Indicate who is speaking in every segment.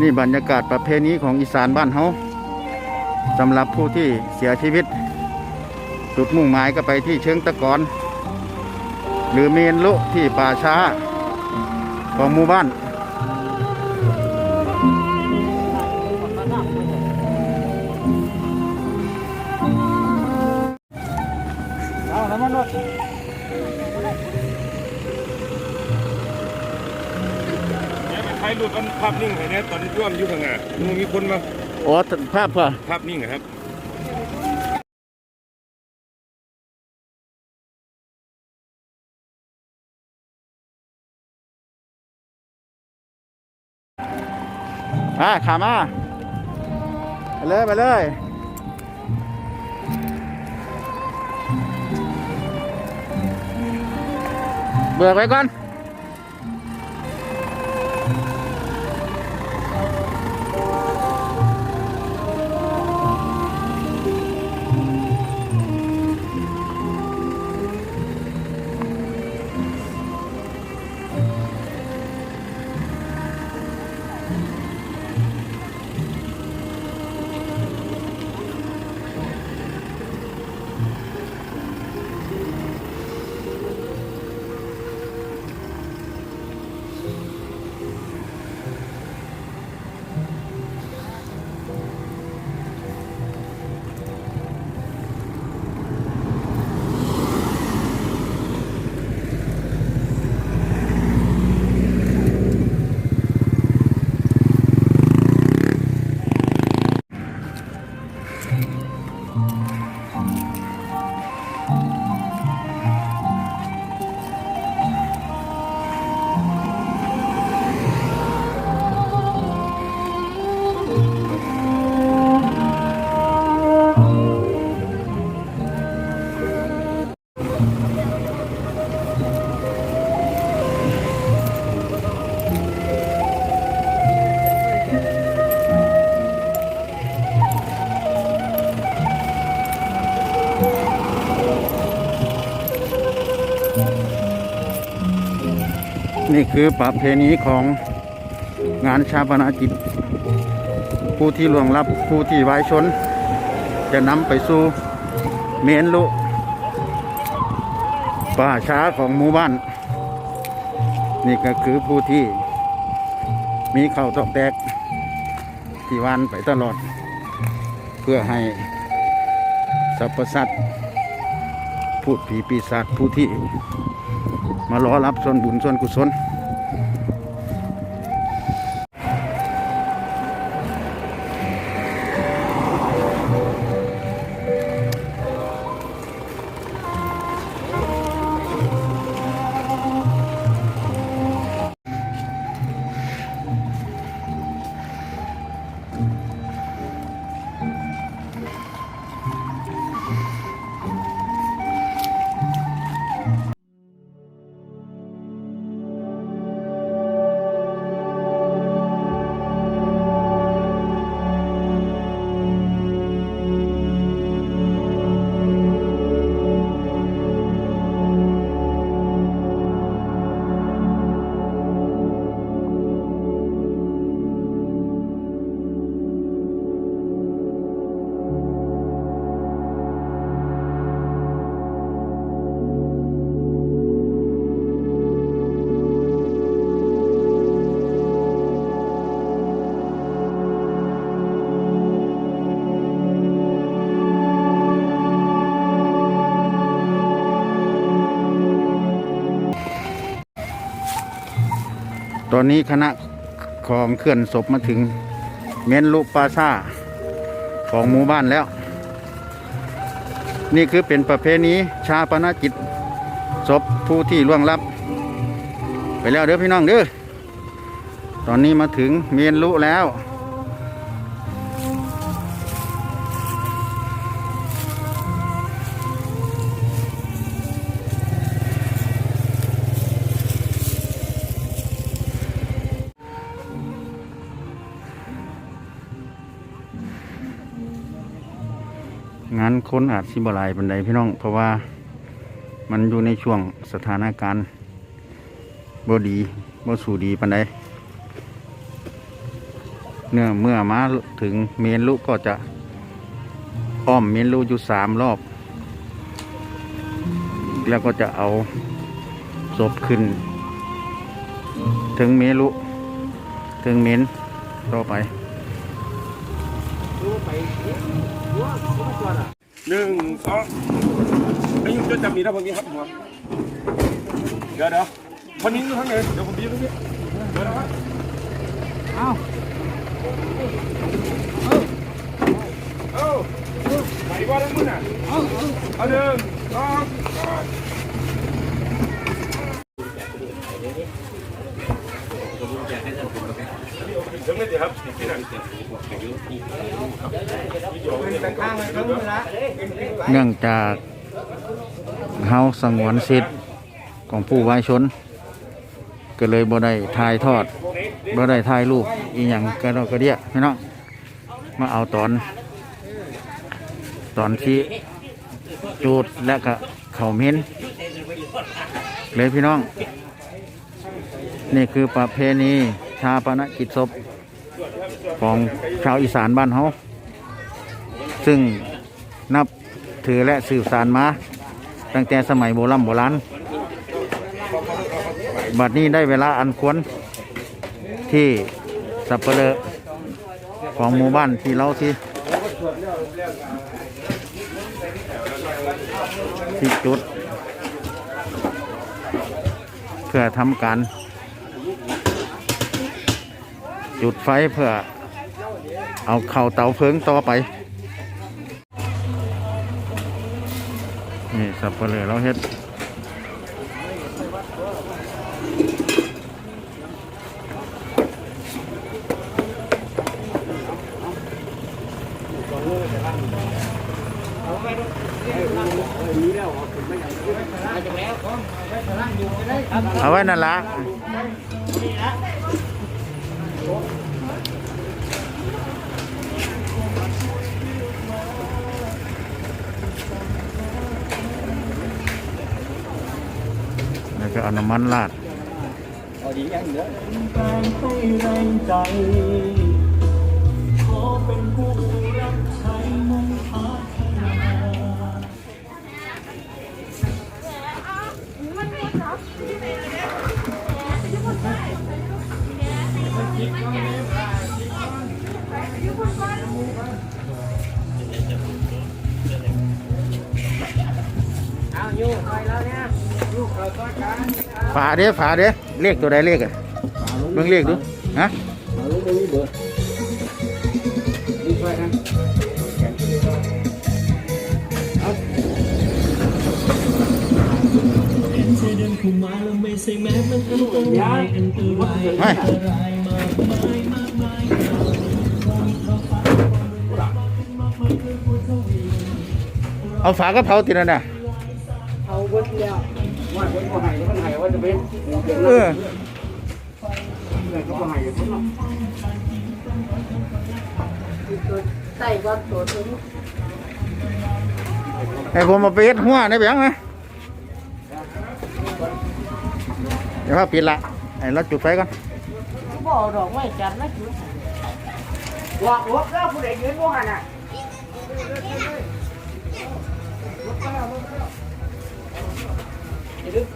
Speaker 1: นี่บรรยากาศประเพณีของอีสานบ้านเฮาสำหรับผู้ที่เสียชีวิต จุดมุ่งหมายก็ไปที่เชิงตะกอน หรือเมนลุที่ป่าช้าของหมู่บ้าน
Speaker 2: ภาพนิ่งเห็นไหมตอนที่ร่วมอยู่ข้างหน้ามันมีคนมา
Speaker 1: อ๋อภาพเพื่อ
Speaker 2: ภาพนิ่งอะครับ
Speaker 1: อ่าขามาไปเลยไปเลยเบิกไว้ก่อน นี่คือประเพณีของงานชาปนากิจ ผู้ที่ล่วงลับผู้ที่ไว้ชน จะนำไปสู่เมนลุป่าช้าของหมู่บ้าน นี่ก็คือผู้ที่มีเข่าตอกแตกที่วันไปตลอด เพื่อให้สรรพสัตว์พูดผีปีศาจผู้ที่ มารอรับส่วนบุญส่วนกุศล ตอนนี้คณะของเคลื่อนศพมาถึงเมนลุปาซาของหมู่บ้านแล้ว นี่คือเป็นประเพณีชาปนกิจศพผู้ที่ล่วงลับ ไปแล้วเด้อพี่น้องเด้อตอนนี้มาถึงเมนลุแล้ว งานคนอาจสิบลายปันใดพี่น้อง เพราะว่ามันอยู่ในช่วงสถานการณ์บ่ดีบ่สู่ดีปันใดเนื่อเมื่อมาถึงเมนลุก็จะอ้อมเมนลุอยู่สามรอบ แล้วก็จะเอาศพขึ้น ถึงเมลุถึงเมนต่อไป
Speaker 2: หนึ่งสองไอ้ยุ่งจะจำมีนะพอดีครับหัวเดี๋ยวเดี๋ยวคนนี้อยู่ข้างไหนเดี๋ยวผมยืนตรงนี้เดี๋ยวนะครับ
Speaker 3: เอา
Speaker 2: เอาไหนว่าทั้งมือน่ะ
Speaker 3: เอาเอา
Speaker 2: เอาหนึ่งสองถึงเลยสิ ครับที่น
Speaker 3: เป็นข้างเลยทั้งมือละ
Speaker 1: เนื่องจากเฮาสงวนสิทธิ์ของผู้วายชน ก็เลยบ่ได้ถ่ายทอดบ่ได้ถ่ายรูปอีหยังก็เราก็เดียพี่น้องมาเอาตอน ตอนที่จูดและก็เข่าเม้นเลยพี่น้อง นี่คือประเพณีชาปนกิจศพ ของชาวอีสานบ้านเฮาซึ่งนับถือและสืบสานมา ตั้งแต่สมัยโบราณโบราณบัดนี้ได้เวลาอันควรที่สับเปลือของหมู่บ้านที่เราที่ที่จุด เพื่อทำการ จุดไฟเพื่อ เอาเข่าเตาเพิงต่อไป นี่สับเปลือเราเฮ็ดเอาไว้นั่นละ ก็เอาน้ำมันราด
Speaker 3: เอาดีอย่างเดียว
Speaker 1: ฝาเด้ฝาเด้เลขตัวใดเลขอะเบิ่งเลขดูฮะ
Speaker 3: เอาลูกตรงนี้เบอร์นี่ช่วยก
Speaker 4: อเดินเข้ามาแล้วไม่ใส่แม้มันอันตรายกมายมากมายมองท้องฟ้าความรุนแรงมากขึ้นมากมายด้วยผู้ทวี
Speaker 1: เอาฝากระเพราติดนั่นน่ะ
Speaker 3: เอาเบิดแล้ว ว่าคนก็ให้คนให้ว่าจะเป็น
Speaker 1: เออ
Speaker 3: เงินเขาก็ให้คนเนาะ
Speaker 5: ใส่ก้อนตัวถึง
Speaker 1: ให้ผมมาไปเฮ็ดหัวได้เบียงไหมเดี๋ยวว่าปิดละให้เราจุดไฟก่อน
Speaker 5: บ่อดอกไม้จันทร์นะจุด
Speaker 3: ว่าลบแล้วผู้ใดยืนบ่หันอะ
Speaker 1: ข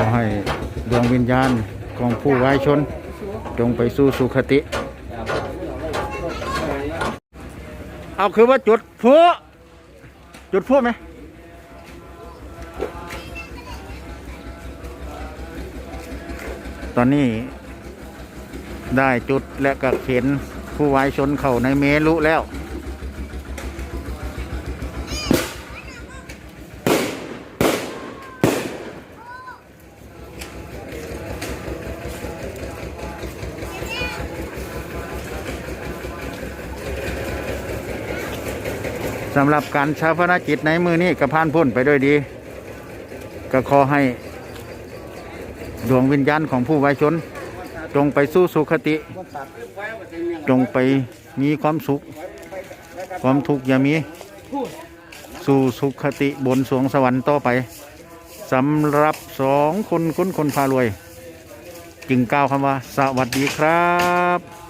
Speaker 1: อให้ดวงวิญญาณของผู้วายชน จงไปสู่สุคติ เอาคือว่าจุดพลุจุดพลุไหม ตอนนี้ได้จุดและกระเข็นผู้วายชนเข้าในเมรุแล้ว สำหรับการชาพนกิจในมือนี้กระพานพ้นไปด้วยดี ก็ขอให้ ดวงวิญญาณของผู้วายชน จงไปสู้สุคติ จงไปมีความสุข ความทุกข์อย่ามี สู่สุขติบนสวงสวรรค์ต่อไปสำหรับสองคนคนคนพารวย จึงกล่าวคำว่า สวัสดีครับ